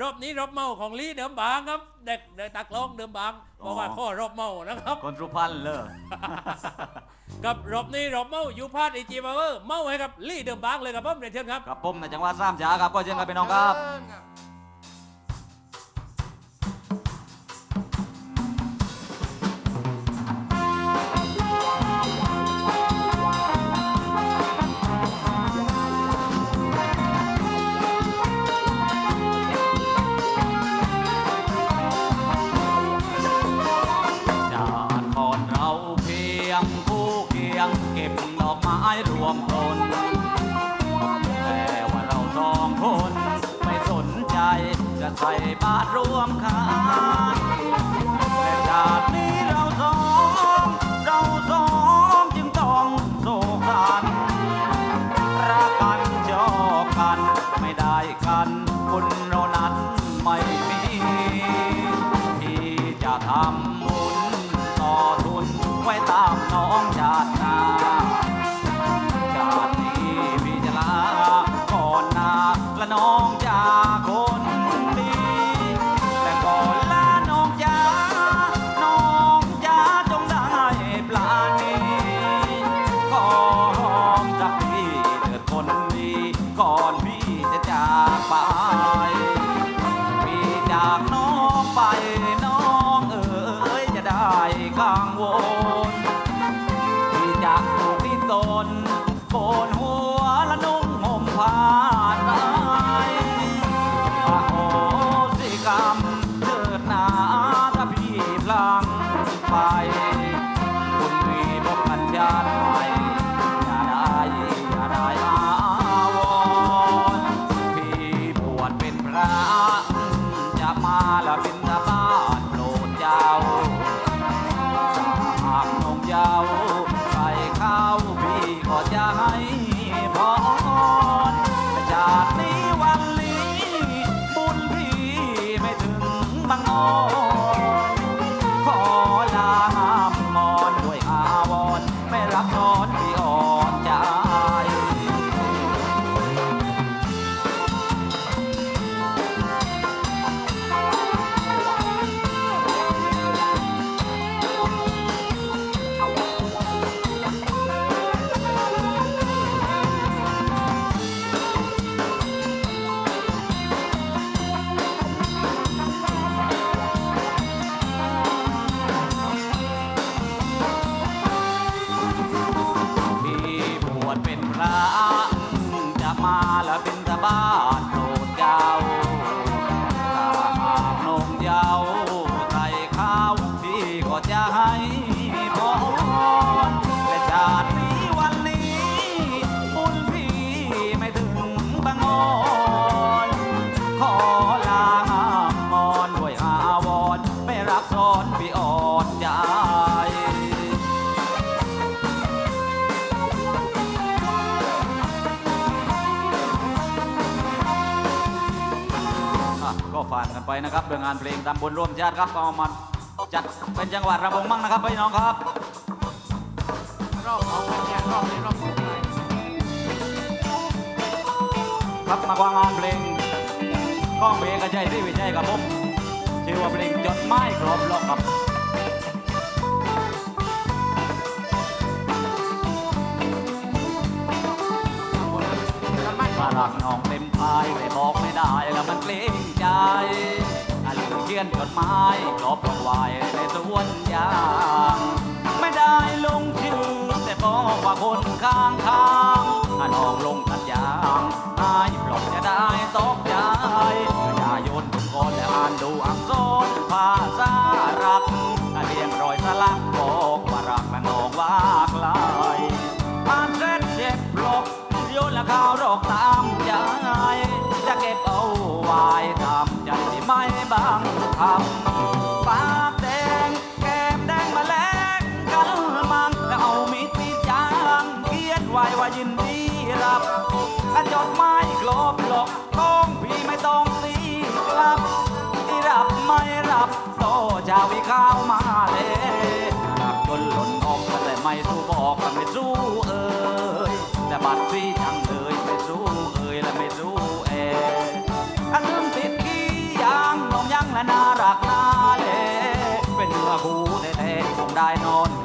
รอบนี้รอบเมาของลีเดิมบางครับ เด็กเด็กตักลองเดิมบางบอกว่าอ๋อข้อรอบเมานะครับ คนสุพรรณเลยกับรอบนี้รอบเมาอยู่พาดอีจีมาเวอร์เมาให้กับลีเดิมบางเลยครับผมเรียนเชิญครับกับผมในจังหวัดสามฉาครับก็เช่นกันพี่น้องครับ ใส่บาทรวมขาย จะจากไปพี่จากน้องไปน้องเอ๋ยจะได้กังวลพี่จากถูกที่ตนโกนหัวและนุ่งห่มผ้าไตรอโหสิกรรมเถิดหนาถ้าพี่พลังไป เป็นพระจะ นะครับเรื่องงานเพลงตามบนร่วมชาติครับก็เอามาจัดเป็นจังหวัดระบงมั่งนะครับพี่น้องครับรอบของเนี่ยรอบนี้รอบของครับมากวางงานเพลงก้องเบกระชัยที่วิชัยกับผมชื่อว่าเพลงจดไม้กรอบโลกครับมารักน้องเต็มพายแต่บอกไม่ได้แล้วมันเกรงใจ ยนจดหมายกรอบลงไว้ในสวนยางไม่ได้ลงชื่อแต่บอกว่าคนข้างทางถ้าน้องลงตัดยางอายปลอกจะได้ตกใจ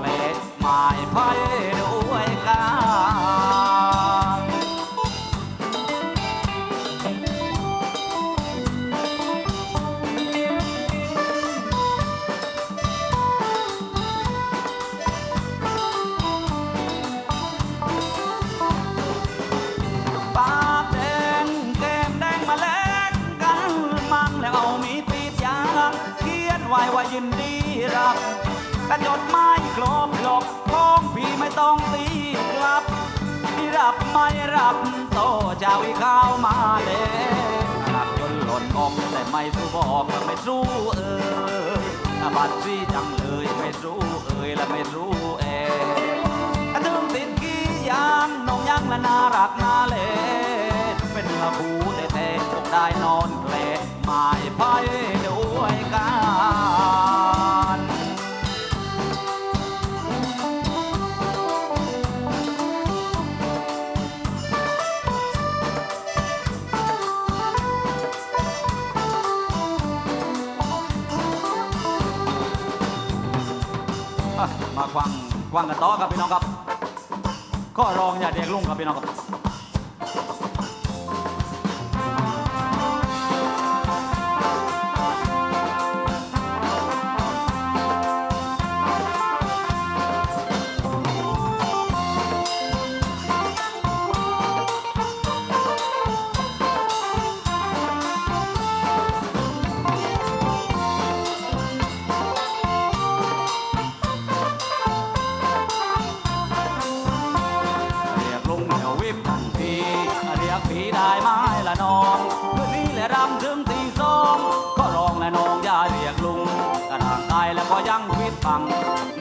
เพลงหมายไพ่ด้วยกันปากแดงแก้มแดงมาแลกกันมั่งแล้วเอามีดตีดยางเขียนไว้ว่ายินดีรับ กระจดไม้ครบหลบพ้องพี่ไม่ต้องตีกลับที่รับไม่รับโตเจ้าอีข้าวมาเลยรักจนหล่นออกแต่ไม่สู้บอกไม่สู้เอ่ยอบัดซี่จังเลยไม่สู้เอ่ยและไม่รู้เอกระถึงติดกี่ยางน้องยังและน่ารักน่าเลเป็นเนื้อคู่แท้ๆคงได้นอนเพลหมายไพ่ด้วยกัน ควังควังกันต่อครับพี่น้องครับก็รองอย่าเด็กลุงครับพี่น้องครับ สีได้ไหมละน้องคืนนี้แหละรำถึงตีสองก็ร้องและน้องอย่าเรียกลุงกระทางตายแล้วก็ยังวิตฟัง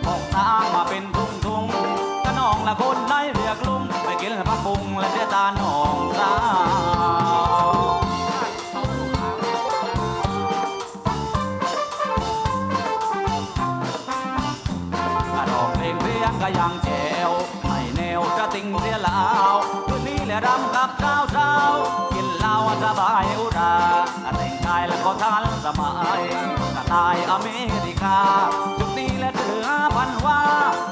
พกนางมาเป็นทุ่งทุ่งกระน้องละคนได้เรียกลุงไปกินพักบุงและเสียตาหนองสาวกระดอกเพลงเรียง ทันสมัยกระตายอเมริกาจุดนี้และถือพันว่า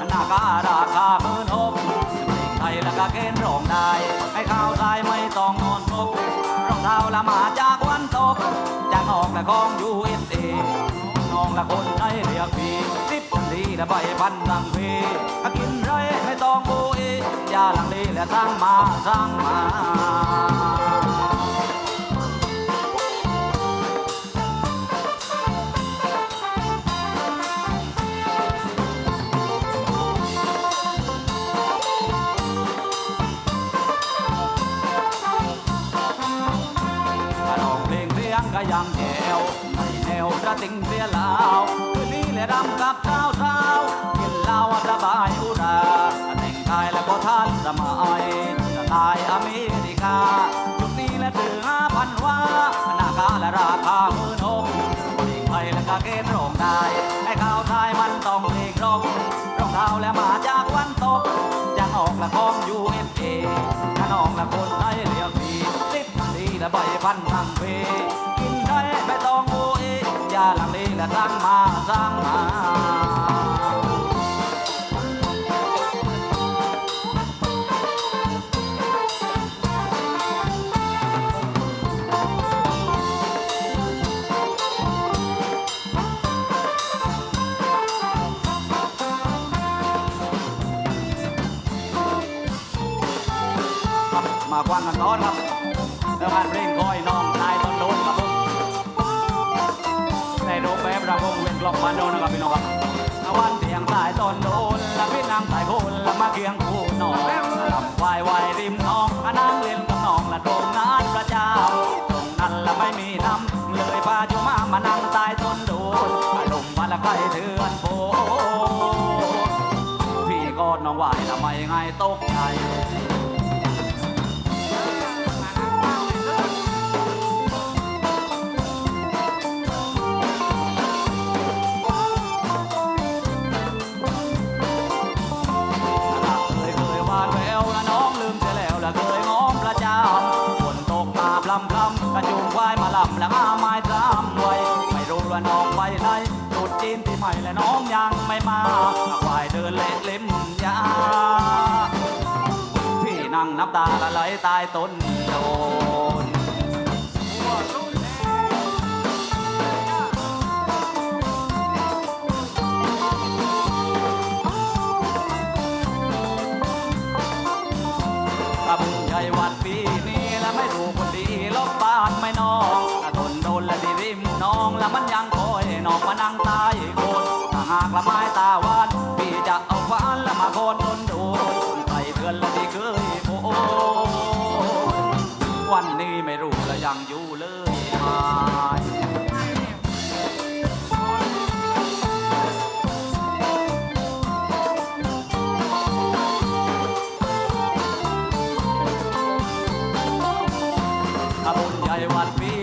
หน้าการาคาหมื่นหกไทยแล้วก็เกณฑ์ร้องได้ ให้ข้าวทายไม่ต้องนอนตกรองเท้าละมาจากวันตกจากออกและของยูเอสเอน้องละคนให้เรียกพี่สิบคนดีและใบพันดังพีถ้ากินไรไม่ต้องบูอีอย่าลังเลและสร้างมาสร้างมา ยงก็ยังแถวในแนวกระติงเสียลาวคืนนี้เละรำกับสาวสาาลังเลและสร้างมา มันโดนนะครับพี่น้องครับวันเตียงสายต้นโดนละพี่นางสายโคนละมาเคียงคู่น้องลำวายวายริมน้องมานั่งเล่นกับน้องละโดงงานประจำตรงนั้นละไม่มีน้ำเลยพาจูมามานั่งใต้ต้นโดนมาลมมาละใกล้เถือนโพพี่กอดน้องไหวทำไมไงตกใจ น้ำตาละไหลตายต้นโดนถ้าบุญใหญ่วัดปีนี้และไม่รู้คนดีลบบาดไม่นองต้นโดนและดีริมน้องและมันยังคอยนอกมานั่งตายโกนหากละไม้ตาว่า I want me.